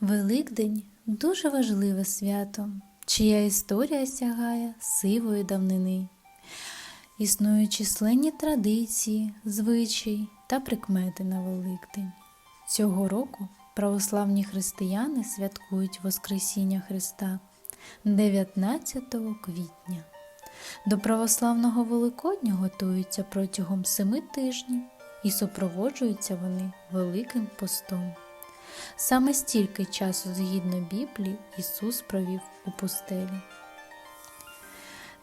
Великдень дуже важливе свято, чия історія сягає сивої давнини. Існують численні традиції, звичаї та прикмети на Великдень. Цього року православні християни святкують Воскресіння Христа 19 квітня. До православного Великодня готуються протягом семи тижнів і супроводжуються вони Великим постом. Саме стільки часу, згідно Біблії, Ісус провів у пустелі.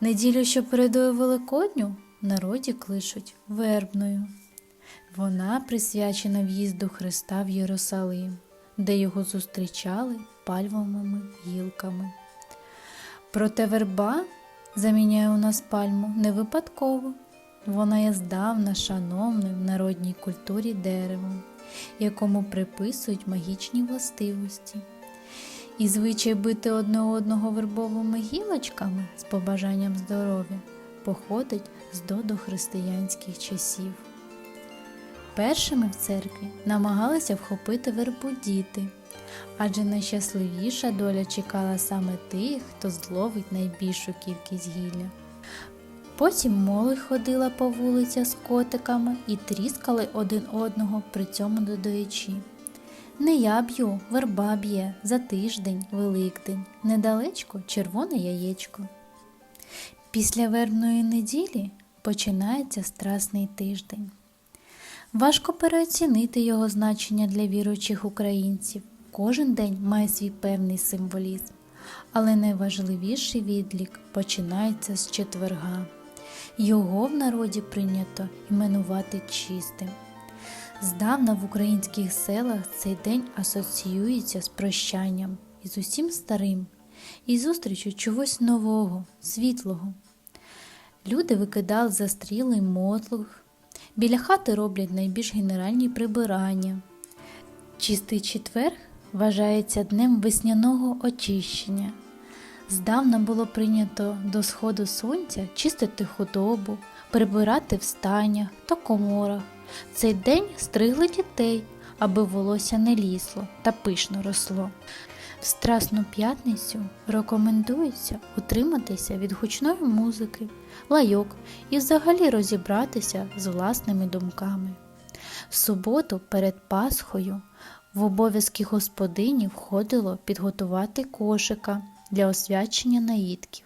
Неділю, що передує Великодню, народі кличуть вербною. Вона присвячена в'їзду Христа в Єрусалим, де його зустрічали пальмовими гілками. Проте верба заміняє у нас пальму не випадково. Вона є здавна шановним в народній культурі деревом, якому приписують магічні властивості. І звичай бити одне одного вербовими гілочками з побажанням здоров'я походить з додохристиянських часів. Першими в церкві намагалися вхопити вербу діти, адже найщасливіша доля чекала саме тих, хто зловить найбільшу кількість гілля. Потім молодь ходила по вулицях з котиками і тріскали один одного, при цьому додаючи. Не я б'ю, верба б'є, за тиждень, великдень, недалечко червоне яєчко. Після вербної неділі починається страсний тиждень. Важко переоцінити його значення для віруючих українців. Кожен день має свій певний символізм, але найважливіший відлік починається з четверга. Його в народі прийнято іменувати чистим. Здавна в українських селах цей день асоціюється з прощанням із усім старим і зустрічю чогось нового, світлого. Люди викидали застрілий мотлух, біля хати роблять найбільш генеральні прибирання. Чистий четвер вважається днем весняного очищення. Здавна було прийнято до сходу сонця чистити худобу, прибирати в станях та коморах. Цей день стригли дітей, аби волосся не лізло та пишно росло. В Страсну п'ятницю рекомендується утриматися від гучної музики, лайок і взагалі розібратися з власними думками. В суботу перед Пасхою в обов'язки господині входило підготувати кошика для освячення наїдків.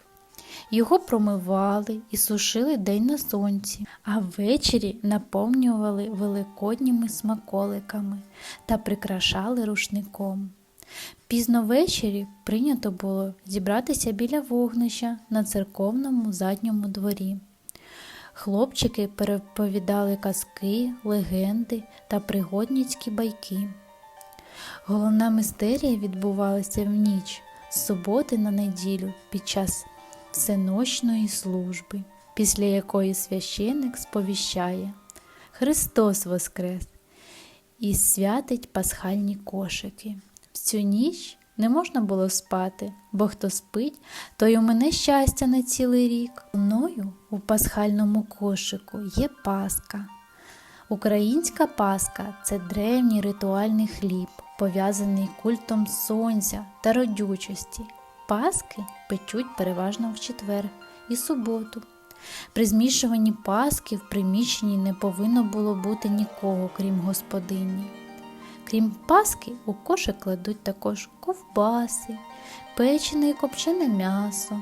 Його промивали і сушили день на сонці, а ввечері наповнювали великодніми смаколиками та прикрашали рушником. Пізно ввечері прийнято було зібратися біля вогнища на церковному задньому дворі. Хлопчики переповідали казки, легенди та пригодницькі байки. Головна мистерія відбувалася в ніч з суботи на неділю під час всеночної служби, після якої священик сповіщає Христос Воскрес і святить пасхальні кошики. В цю ніч не можна було спати, бо хто спить, той у мене щастя на цілий рік. Мною у пасхальному кошику є паска. Українська паска це древній ритуальний хліб, пов'язаний культом сонця та родючості. Паски печуть переважно в четвер і суботу. При змішуванні паски в приміщенні не повинно було бути нікого, крім господині. Крім паски, у кошик кладуть також ковбаси, печене і копчене м'ясо,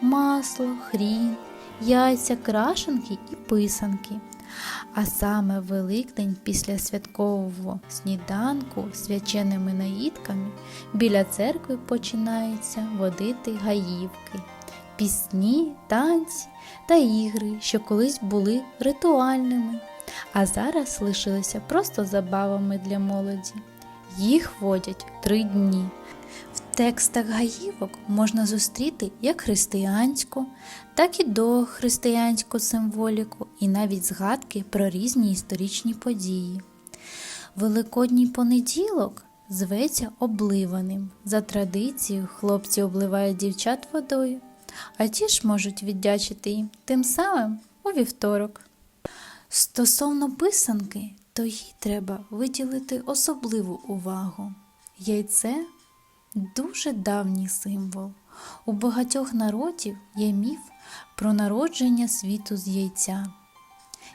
масло, хрін, яйця, крашенки і писанки. А саме Великдень після святкового сніданку свяченими наїдками біля церкви починаються водити гаївки, пісні, танці та ігри, що колись були ритуальними, а зараз лишилися просто забавами для молоді. Їх водять три дні. Текстах гаївок можна зустріти як християнську, так і дохристиянську символіку, і навіть згадки про різні історичні події. Великодній понеділок зветься обливаним. За традицією, хлопці обливають дівчат водою, а ті ж можуть віддячити їм тим самим у вівторок. Стосовно писанки, то їй треба виділити особливу увагу. Яйце дуже давній символ. У багатьох народів є міф про народження світу з яйця.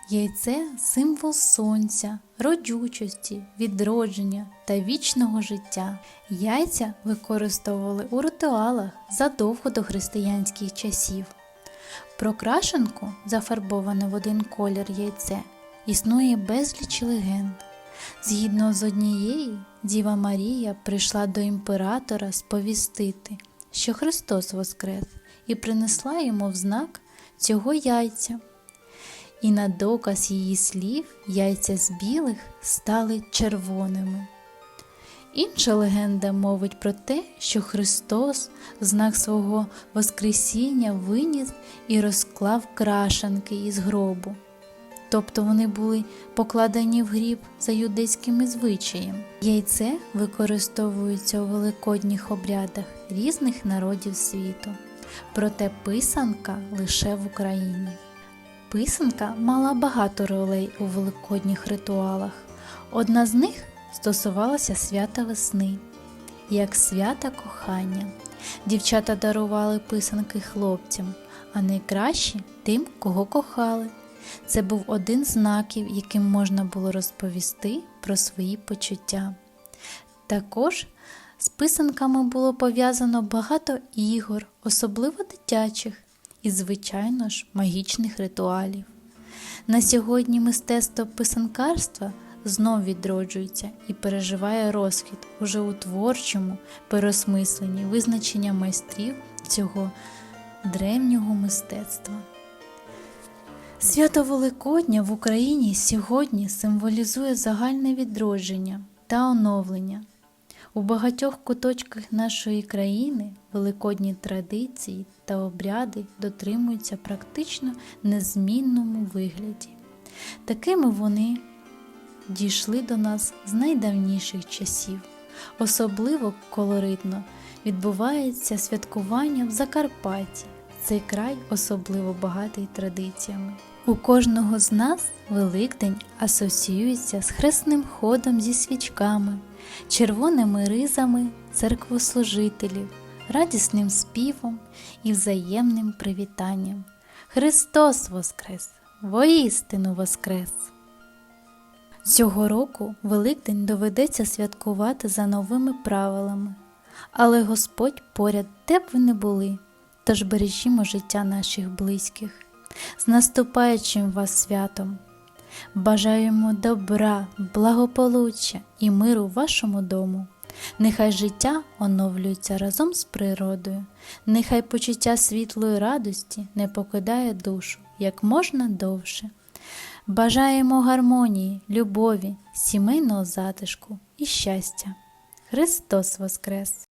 Яйце символ сонця, родючості, відродження та вічного життя. Яйця використовували у ритуалах задовго до християнських часів. Про крашенку, зафарбоване в один колір яйце, існує безліч легенд. Згідно з однієї, Діва Марія прийшла до імператора сповістити, що Христос воскрес, і принесла йому в знак цього яйця. І на доказ її слів яйця з білих стали червоними. Інша легенда мовить про те, що Христос в знак свого Воскресіння виніс і розклав крашанки із гробу. Тобто вони були покладені в гріб за юдейськими звичаями. Яйце використовується у великодніх обрядах різних народів світу, проте писанка лише в Україні. Писанка мала багато ролей у великодніх ритуалах. Одна з них стосувалася свята весни, як свята кохання. Дівчата дарували писанки хлопцям, а найкращі тим, кого кохали. Це був один знаків, яким можна було розповісти про свої почуття. Також з писанками було пов'язано багато ігор, особливо дитячих, і, звичайно ж, магічних ритуалів. На сьогодні мистецтво писанкарства знов відроджується і переживає розквіт уже у творчому переосмисленні визначення майстрів цього древнього мистецтва. Свято Великодня в Україні сьогодні символізує загальне відродження та оновлення. У багатьох куточках нашої країни великодні традиції та обряди дотримуються практично незмінному вигляді. Такими вони дійшли до нас з найдавніших часів. Особливо колоритно відбувається святкування в Закарпатті. Цей край особливо багатий традиціями. У кожного з нас Великдень асоціюється з хресним ходом зі свічками, червоними ризами церквослужителів, радісним співом і взаємним привітанням. Христос Воскрес! Воістину Воскрес! Цього року Великдень доведеться святкувати за новими правилами, але Господь поряд, де б ви не були, тож бережімо життя наших близьких. З наступаючим вас святом! Бажаємо добра, благополуччя і миру вашому дому. Нехай життя оновлюється разом з природою, нехай почуття світлої радості не покидає душу як можна довше. Бажаємо гармонії, любові, сімейного затишку і щастя. Христос Воскрес!